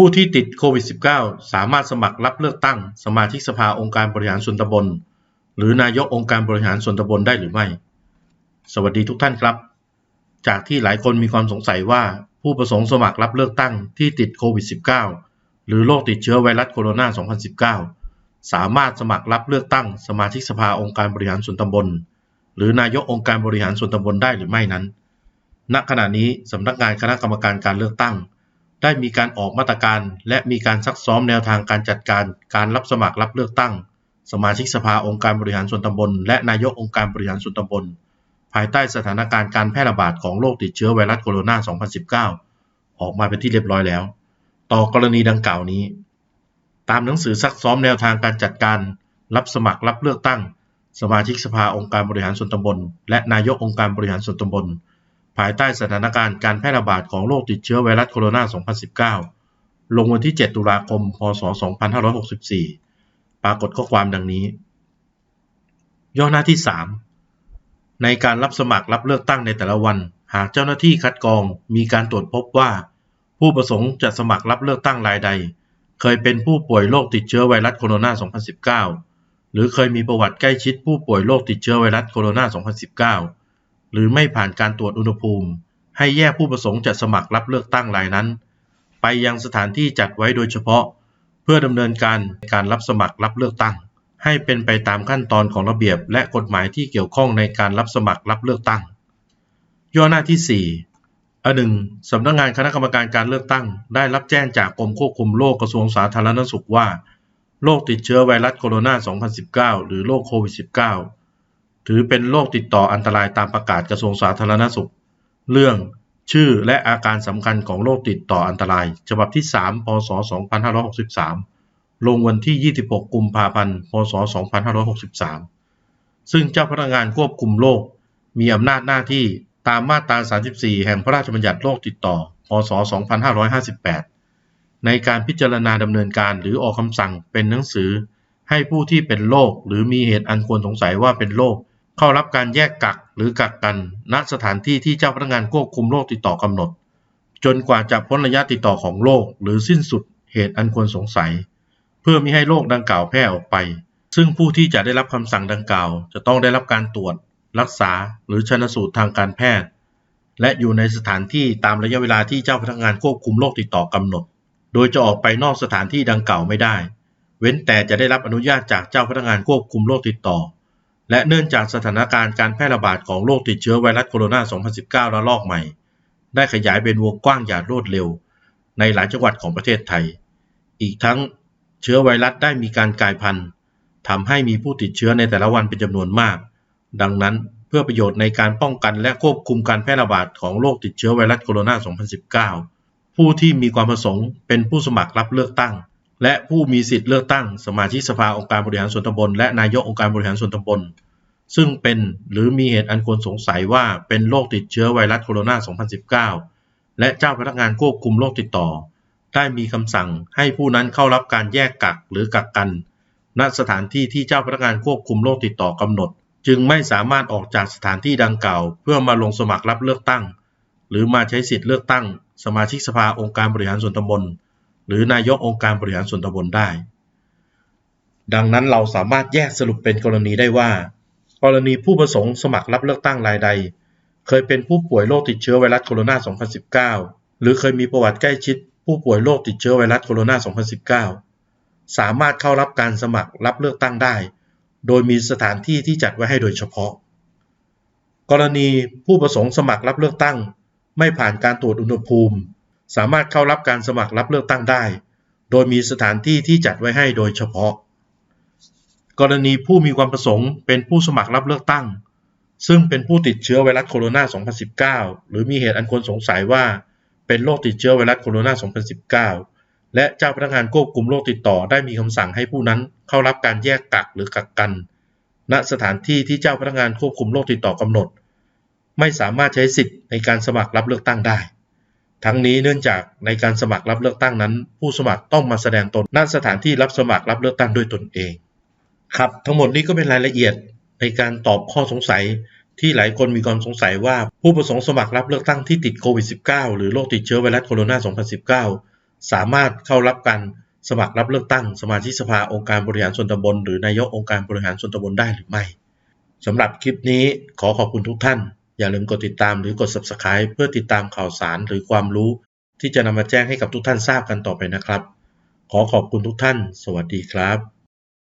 ผู้ที่ติดโควิด -19 สามารถสมัครรับเลือกตั้ง สมาชิกสภาองค์การบริหารส่วนตำบล หรือนายกองค์การบริหารส่วนตำบลได้หรือไม่ สวัสดีทุกท่านครับ จากที่หลายคนมีความสงสัยว่าผู้ประสงค์สมัครรับเลือกตั้งที่ติดโควิด -19 หรือโรคติดเชื้อไวรัสโคโรนา 2019 สามารถสมัครรับเลือกตั้ง สมาชิกสภาองค์การบริหารส่วนตำบล หรือนายกองค์การบริหารส่วนตำบลได้หรือไม่นั้น ณ ขณะนี้สำนักงานคณะกรรมการการเลือกตั้ง ได้มีการออกมาตรการ และมีการซักซ้อมแนวทางการจัดการ การรับสมัครรับเลือกตั้ง สมาชิกสภาองค์การบริหารส่วนตำบล และนายกองค์การบริหารส่วนตำบล ภายใต้สถานการณ์การแพร่ระบาดของโรคติดเชื้อไวรัสโคโรนา 2019 ออกมาเป็นที่เรียบร้อยแล้ว ต่อกรณีดังกล่าวนี้ ตามหนังสือซักซ้อมแนวทางการจัดการ รับสมัครรับเลือกตั้ง สมาชิกสภาองค์การบริหารส่วนตำบล และนายกองค์การบริหารส่วนตำบล ภายใต้สถานการณ์การแพร่ระบาดของโรคติดเชื้อไวรัสโคโรนา 2019 ลงวันที่ 7 ตุลาคม พศ 2564 ปรากฏข้อความดังนี้ ย่อหน้าที่ 3 ในการรับสมัครรับเลือกตั้งในแต่ละวัน หากเจ้าหน้าที่คัดกรองมีการตรวจพบว่า ผู้ประสงค์จะสมัครรับเลือกตั้งรายใด เคยเป็นผู้ป่วยโรคติดเชื้อไวรัสโคโรนา 2019 หรือเคยมีประวัติใกล้ชิดผู้ป่วยโรคติดเชื้อไวรัสโคโรนา 2019 หรือไม่ผ่านการตรวจอุณหภูมิ ให้แยกผู้ประสงค์จะสมัครรับเลือกตั้งรายนั้น ไปยังสถานที่จัดไว้โดยเฉพาะ เพื่อดำเนินการการรับสมัครรับเลือกตั้ง ให้เป็นไปตามขั้นตอนของระเบียบ และกฎหมายที่เกี่ยวข้องในการรับสมัครรับเลือกตั้ง ย่อหน้าที่ 4อันหนึ่งสำนักงานคณะกรรมการการเลือกตั้ง ได้รับแจ้งจากกรมควบคุมโรคกระทรวงสาธารณสุขว่าโรคติดเชื้อไวรัสโคโรนา 2019 หรือโรคโควิด -19 ถือเป็นโรคติดต่ออันตรายตามประกาศกระทรวงสาธารณสุข เรื่องชื่อและอาการสำคัญของโรคติดต่ออันตราย ฉบับที่ 3 พศ 2563 ลงวันที่ 26 กุมภาพันธ์ พศ 2563 ซึ่งเจ้าพนักงานควบคุมโรคมีอำนาจหน้าที่ตามมาตรา 34 แห่งพระราชบัญญัติโรคติดต่อ พศ 2558 ในการพิจารณาดำเนินการหรือออกคำสั่งเป็นหนังสือให้ผู้ที่เป็นโรคหรือมีเหตุอันควรสงสัยว่าเป็นโรค เข้ารับการแยกกักหรือกักกัน ณสถานที่ที่เจ้าพนักงานควบคุมโรคติดต่อกำหนด จนกว่าจะพ้นระยะติดต่อของโรคหรือสิ้นสุดเหตุอันควรสงสัย เพื่อมิให้โรคดังกล่าวแพร่ออกไป ซึ่งผู้ที่จะได้รับคำสั่งดังกล่าว จะต้องได้รับการตรวจ รักษา หรือชันสูตรทางการแพทย์ และอยู่ในสถานที่ตามระยะเวลาที่เจ้าพนักงานควบคุมโรคติดต่อกำหนด โดยจะออกไปนอกสถานที่ดังกล่าวไม่ได้ เว้นแต่จะได้รับอนุญาตจากเจ้าพนักงานควบคุมโรคติดต่อ และเนื่องจากสถานการณ์การแพร่ระบาดของโรคติดเชื้อไวรัสโคโรนา 2019 ระลอกใหม่ ได้ขยายเป็นวงกว้างอย่างรวดเร็ว ในหลายจังหวัดของประเทศไทย อีกทั้งเชื้อไวรัสได้มีการกลายพันธุ์ทำให้มีผู้ติดเชื้อในแต่ละวันเป็นจำนวนมาก ดังนั้นเพื่อประโยชน์ในการป้องกันและควบคุมการแพร่ระบาดของโรคติดเชื้อไวรัสโคโรนา 2019 ผู้ที่มีความประสงค์เป็นผู้สมัครรับเลือกตั้ง และผู้มีสิทธิ์เลือกตั้งสมาชิกสภาองค์การบริหารส่วนตำบลและนายกองค์การบริหารส่วนตำบล ซึ่งเป็นหรือมีเหตุอันควรสงสัยว่าเป็นโรคติดเชื้อไวรัสโคโรนา 2019 และเจ้าพนักงานควบคุมโรคติดต่อ ได้มีคำสั่งให้ผู้นั้นเข้ารับการแยกกักหรือกักกัน ณสถานที่ที่เจ้าพนักงานควบคุมโรคติดต่อกำหนด จึงไม่สามารถออกจากสถานที่ดังกล่าว เพื่อมาลงสมัครรับเลือกตั้ง หรือมาใช้สิทธิ์เลือกตั้ง สมาชิกสภาองค์การบริหารส่วนตำบล หรือนายกองค์การบริหารส่วนตำบลได้ ดังนั้นเราสามารถแยกสรุปเป็นกรณีได้ว่า กรณีผู้ประสงค์สมัครรับเลือกตั้งรายใด เคยเป็นผู้ป่วยโรคติดเชื้อไวรัสโคโรนา 2019 หรือเคยมีประวัติใกล้ชิด ผู้ป่วยโรคติดเชื้อไวรัสโคโรนา 2019 สามารถเข้ารับการสมัครรับเลือกตั้งได้ โดยมีสถานที่ที่จัดไว้ให้โดยเฉพาะ กรณีผู้ประสงค์สมัครรับเลือกตั้ง ไม่ผ่านการตรวจอุณหภูมิ สามารถเข้ารับการสมัครรับเลือกตั้งได้ โดยมีสถานที่ที่จัดไว้ให้โดยเฉพาะ กรณีผู้มีความประสงค์เป็นผู้สมัครรับเลือกตั้ง ซึ่งเป็นผู้ติดเชื้อไวรัสโคโรนา 2019 หรือมีเหตุอันควรสงสัยว่าเป็นโรคติดเชื้อไวรัสโคโรนา 2019 และเจ้าพนักงานควบคุมโรคติดต่อได้มีคำสั่งให้ผู้นั้นเข้ารับการแยกกักหรือกักกัน ณสถานที่ที่เจ้าพนักงานควบคุมโรคติดต่อกำหนด ไม่สามารถใช้สิทธิ์ในการสมัครรับเลือกตั้งได้ ทั้งนี้เนื่องจากในการสมัครรับเลือกตั้งนั้น ผู้สมัครต้องมาแสดงตนณสถานที่รับสมัครรับเลือกตั้งด้วยตนเอง ครับทั้งหมดนี้ก็เป็นรายละเอียดในการตอบข้อสงสัยที่หลายคนมีความสงสัยว่าผู้ประสงค์สมัครรับเลือกตั้งที่ติดโควิด -19 หรือโรคติดเชื้อไวรัสโคโรนา 2019 สามารถเข้ารับการสมัครรับเลือกตั้ง สมาชิกสภาองค์การบริหารส่วนตำบลหรือนายกองค์การบริหารส่วนตำบลได้หรือไม่สำหรับคลิปนี้ขอขอบคุณทุกท่าน อย่าลืมกดติดตามหรือกด subscribe เพื่อติดตามข่าวสารหรือความรู้ ที่จะนำมาแจ้งให้กับทุกท่านทราบกันต่อไปนะครับ ขอขอบคุณทุกท่าน สวัสดีครับ